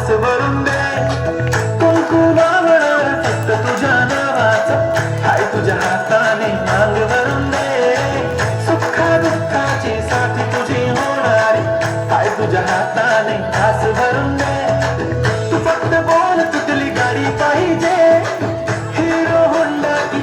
घास भरून दे. कुंकू फक्त तुझ्या हाय तुझ्या हाताने मांग भरून दे. सुखा दुःखाची साथी तुझी होणारी. हाय तुझ्या हाताने घास भरून दे. तू फक्त बोल तुटली गाडी पाहिजे. हिरो होंडा ती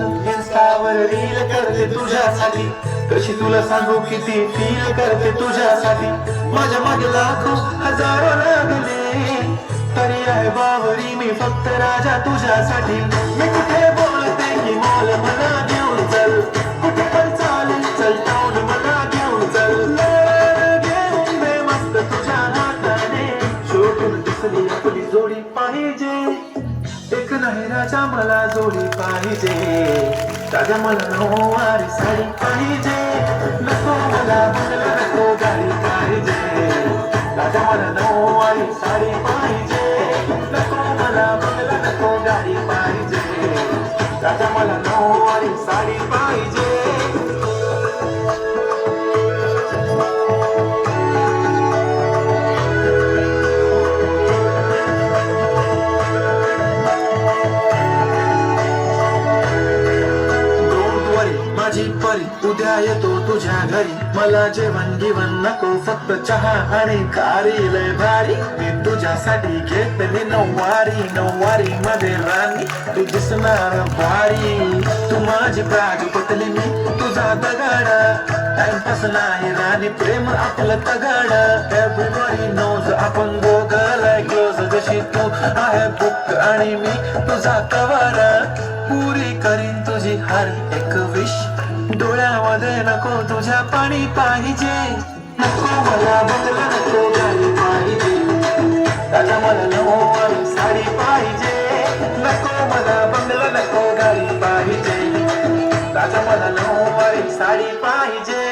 इंस्टावर रील करते तुझ्यासाठी. कशी तुला सांगू किती फील करते तुझ्यासाठी. माझ्या मागे लाखो हजारो लागले तरी आहे बावरी मी फक्त राजा तुझ्यासाठी. मी कुठे बोलते की मला मला नाही राजा मला जोडी पाहिजे. राजा मला नऊवारी साडी पाहिजे. नको मला बंगला नको गाडी पाहिजे. राजा मला नऊवारी साडी पाहिजे. नको मला बंगला नको गाडी पाहिजे. राजा मला नऊवारी साडी पाहिजे. माझी उद्या येतो तुझ्या घरी. मला जेवण गिवण नको फक्त चहा आणि खारी लय भारी. मी तुझ्यासाठी घेतली नऊवारी नऊवारी मध्ये राणी. तू दिसणार भारी. तू माझी प्राजपतली मी तुझा दगाड. टाइमपास नाही राणी प्रेम आपलं तगाड. एव्हरीबडी नोज आपण गोगल. क्लोज जशी तू आहे बुक आणि मी तुझा कवार पुरी करीन तुझी हर एक विश डोळ्यामध्ये नको तुझ्या पाणी पाहिजे. नको मला बंगला नको गाडी पाहिजे. राजा मला नऊवारी साडी पाहिजे. नको मला बंगला नको गाडी पाहिजे. राजा मला नऊ साडी पाहिजे.